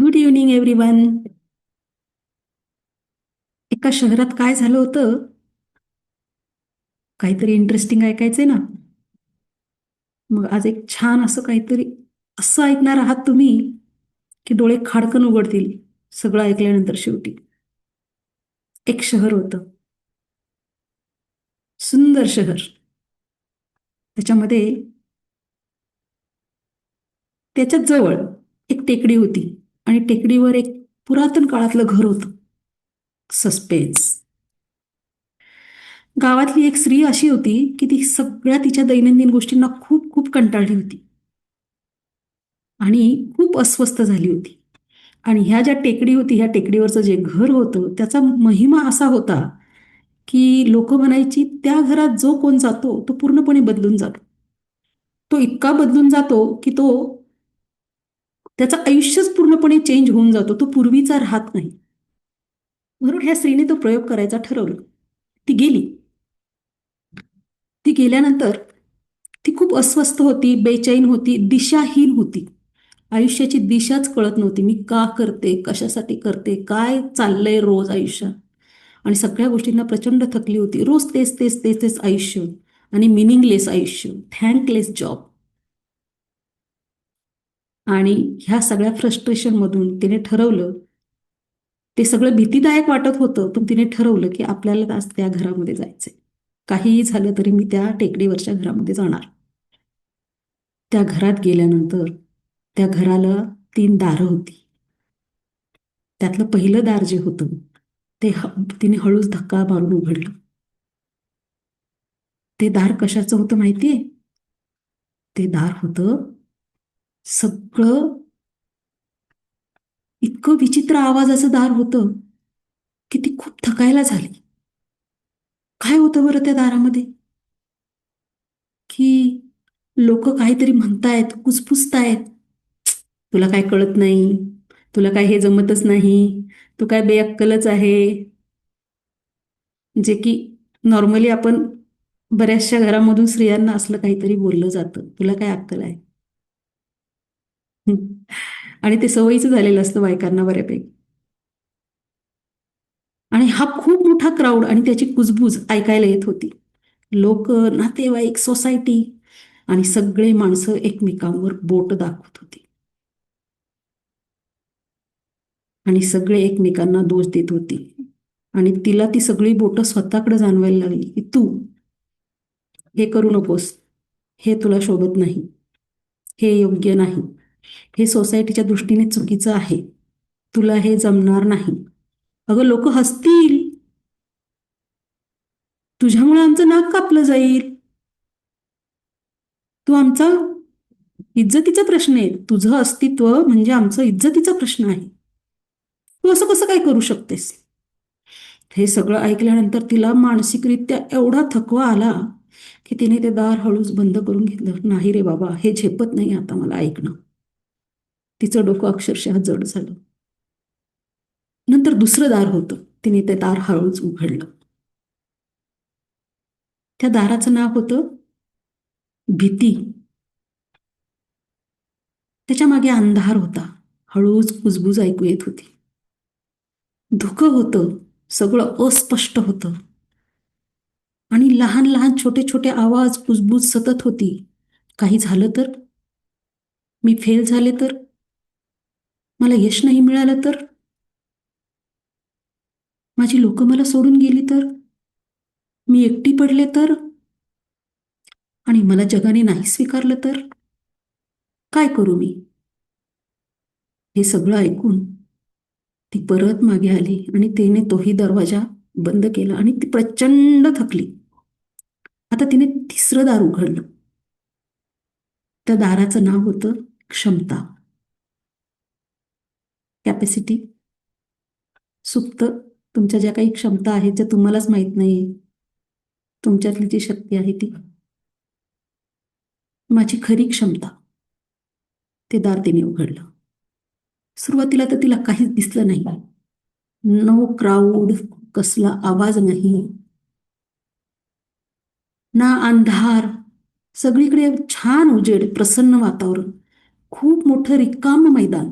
Good evening everyone एका शहरात काय झालं होतं? काहीतरी इंटरेस्टिंग ऐकायचंय ना? मग आज एक छान असं काहीतरी असं ऐकणार आहात तुम्ही की डोळे खाडकन उघडतील सगळं ऐकल्यानंतर शेवटी. एक शहर होतं. सुंदर शहर. त्याच्यामध्ये त्याच्याजवळ एक टेकडी होती. आणि टेकडीवर एक पुरातन काळातलं घर होतं. सस्पेन्स. गावातली एक स्त्री अशी होती की ती सगळ्या तिच्या दैनंदिन गोष्टींना खूप खूप कंटाळली होती. आणि खूप अस्वस्थ झाली होती. आणि ह्या ज्या टेकडी होती ह्या टेकडीवरचं जे घर होतं त्याचा महिमा असा होता की लोक म्हणायची त्या घरात जो कोण जातो तो पूर्णपणे बदलून जातो. तो इतका बदलून जातो की तो त्याचं आयुष्यच पूर्णपणे चेंज होऊन जातो. तो पूर्वीचा राहत नाही. म्हणून ह्या स्त्रीने तो प्रयोग करायचा ठरवलं. ती गेली. ती गेल्यानंतर ती खूप अस्वस्थ होती बेचैन होती दिशाहीन होती. आयुष्याची दिशाच कळत नव्हती. मी का करते? कशासाठी करते? काय चाललंय रोज आयुष्यात? आणि सगळ्या गोष्टींना प्रचंड थकली होती. रोज तेच तेच तेच तेच आयुष्य. आणि मिनिंगलेस आयुष्य. थँकलेस जॉब आणि ह्या सगळ्या फ्रस्ट्रेशनमधून तिने ठरवलं ते सगळं भीतीदायक वाटत होतं पण तिने ठरवलं की आपल्याला आज त्या घरामध्ये जायचंय. काहीही झालं तरी मी त्या टेकडीवरच्या घरामध्ये जाणार. त्या घरात गेल्यानंतर त्या घराला तीन दारं होती. त्यातलं पहिलं दार जे होतं ते तिने हळूच धक्का मारून उघडलं. ते दार कशाचं होतं माहितीये? ते दार होतं सगळं इतकं विचित्र आवाजाचं दार होतं की ती खूप थकायला झाली. काय होतं बरं त्या दारामध्ये? की लोक काहीतरी म्हणतायत कुचपुसतायत तुला काय कळत नाही? तुला काय हे जमतच नाही? तू काय बेअक्कलच आहे? जे की नॉर्मली आपण बऱ्याचशा घरामधून स्त्रियांना असलं काहीतरी बोललं जातं. तुला काय अक्कल आहे? आणि ते सवयीचं झालेलं असतं बायकांना बऱ्यापैकी. आणि हा खूप मोठा क्राऊड आणि त्याची कुजबूज ऐकायला येत होती. लोक नातेवाईक सोसायटी आणि सगळे माणसं एकमेकांवर बोट दाखवत होती. आणि सगळे एकमेकांना दोष देत होती. आणि तिला ती सगळी बोट स्वतःकडे जाणवायला लागली की तू हे करू नकोस. हे तुला शोभत नाही. हे योग्य नाही. हे सोसायटीच्या दृष्टीने चुकीचं आहे. तुला हे जमणार नाही. अगं लोक हसतील. तुझ्यामुळे आमचं नाक कापलं जाईल. तू आमचा इज्जतीचा प्रश्न आहे. तुझं अस्तित्व म्हणजे आमचं इज्जतीचा प्रश्न आहे. तू असं कसं काय करू शकतेस? हे सगळं ऐकल्यानंतर तिला मानसिकरित्या एवढा थकवा आला की तिने ते दार हळूच बंद करून घेतलं. नाही रे बाबा हे झेपत नाही आता मला ऐकणं. तिचं डोकं अक्षरशः जड झालं. नंतर दुसरं दार होतं. तिने ते दार हळूच उघडलं. त्या दाराचं नाव होतं भीती. त्याच्यामागे अंधार होता. हळूच कुजबूज ऐकू येत होती. धुकं होतं. सगळं अस्पष्ट होतं. आणि लहान लहान छोटे छोटे आवाज कुजबूज सतत होती. काही झालं तर? मी फेल झाले तर? मला यश नाही मिळालं तर? माझी लोक मला सोडून गेली तर? मी एकटी पडले तर? आणि मला जगाने नाही स्वीकारलं तर? काय करू मी? हे सगळं ऐकून ती परत मागे आली आणि तिने तोही दरवाजा बंद केला आणि ती प्रचंड थकली. आता तिने तिसरं दार उघडलं. त्या दाराचं नाव होतं क्षमता. कॅपॅसिटी सुप्त तुमच्या ज्या काही क्षमता आहेत ज्या तुम्हालाच माहीत नाही तुमच्यातली जी शक्ती आहे ती. माझी खरी क्षमता. ते दार तिने उघडलं. सुरुवातीला तर तिला काहीच दिसलं नाही. नो क्राऊड कसला आवाज नाही. ना अंधार. सगळीकडे छान उजेड प्रसन्न वातावरण. खूप मोठं रिकाम मैदान.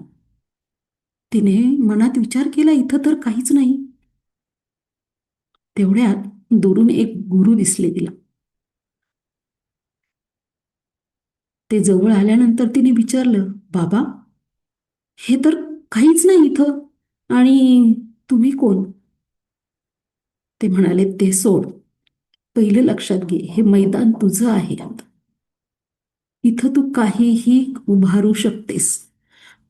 तिने मनात विचार केला इथं तर काहीच नाही. तेवढ्यात दुरून एक गुरु दिसले तिला. ते जवळ आल्यानंतर तिने विचारलं बाबा हे तर काहीच नाही इथं. आणि तुम्ही कोण? ते म्हणाले ते सोड. पहिलं लक्षात घे हे मैदान तुझं आहे. इथं तू काहीही उभारू शकतेस.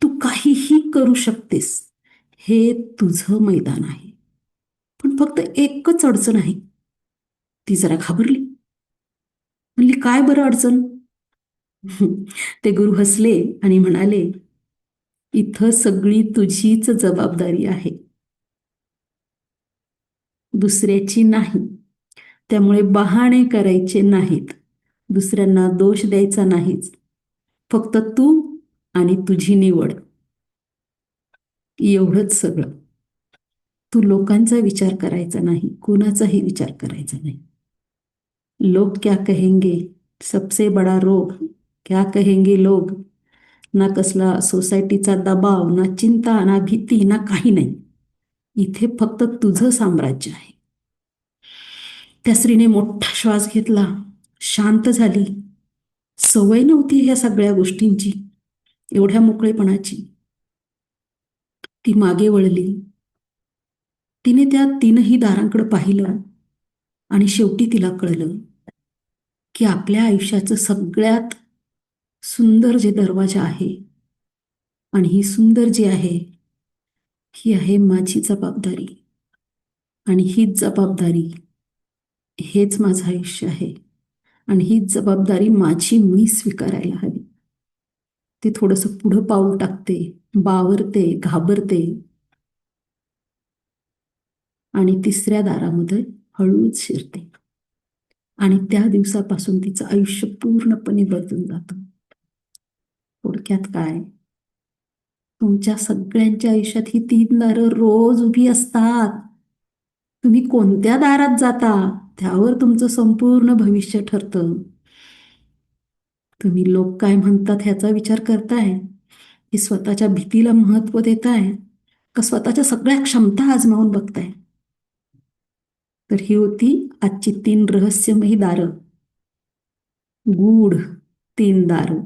तू काहीही करू शकतेस. हे तुझं मैदान आहे. पण फक्त एकच अडचण आहे. ती जरा घाबरली. म्हणली काय बरं अडचण? ते गुरु हसले आणि म्हणाले इथं सगळी तुझीच जबाबदारी आहे. दुसऱ्याची नाही. त्यामुळे बहाणे करायचे नाहीत. दुसऱ्यांना दोष द्यायचा नाहीच. फक्त तू आणि तुझी निवड. एवढंच सगळं. तू लोकांचा विचार करायचा नाही कोणाचाही विचार करायचा नाही. लोक क्या कहेंगे? सबसे बडा रोग. क्या कहेंगे लोग? ना कसला सोसायटीचा दबाव ना चिंता ना भीती ना काही नाही. इथे फक्त तुझं साम्राज्य आहे. त्या स्त्रीने मोठा श्वास घेतला. शांत झाली. सवय नव्हती ह्या सगळ्या गोष्टींची. एवढ्या मोकळेपणाची. ती मागे वळली. तिने त्या तीनही दारांकडे पाहिलं आणि शेवटी तिला कळलं की आपल्या आयुष्याचं सगळ्यात सुंदर जे दरवाजा आहे आणि ही सुंदर जी आहे ही आहे माझी जबाबदारी. आणि हीच जबाबदारी हेच माझं आयुष्य आहे. आणि हीच जबाबदारी माझी मी स्वीकारायला हवी. ती थोडंसं पुढं पाऊल टाकते बावरते घाबरते. आणि तिसऱ्या दारामध्ये हळूच शिरते. आणि त्या दिवसापासून तिचं आयुष्य पूर्णपणे बदलून जातं. थोडक्यात काय? तुमच्या सगळ्यांच्या आयुष्यात ही तीन दारं रोज उभी असतात. तुम्ही कोणत्या दारात जाता त्यावर तुमचं संपूर्ण भविष्य ठरतं. तुम्ही लोक काय म्हणतात ह्याचा विचार करताय? की स्वतःच्या भीतीला महत्त्व देताय? का स्वतःच्या सगळ्या क्षमता आजमावून बघताय? तर ही होती आजची तीन रहस्यमयी दारं. गूढ तीन दारं.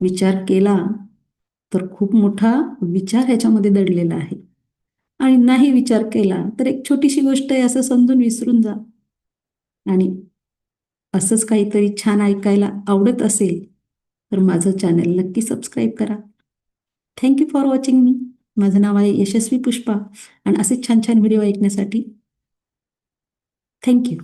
विचार केला तर खूप मोठा विचार ह्याच्यामध्ये दडलेला आहे. आणि नाही विचार केला तर एक छोटीशी गोष्ट आहे असं समजून विसरून जा. आणि असंच काहीतरी छान ऐकायला आवडत असेल तर माझं चॅनल नक्की सबस्क्राईब करा. थँक्यू फॉर वॉचिंग मी माझं नाव आहे यशस्वी पुष्पा आणि असे छान छान व्हिडिओ ऐकण्यासाठी थँक्यू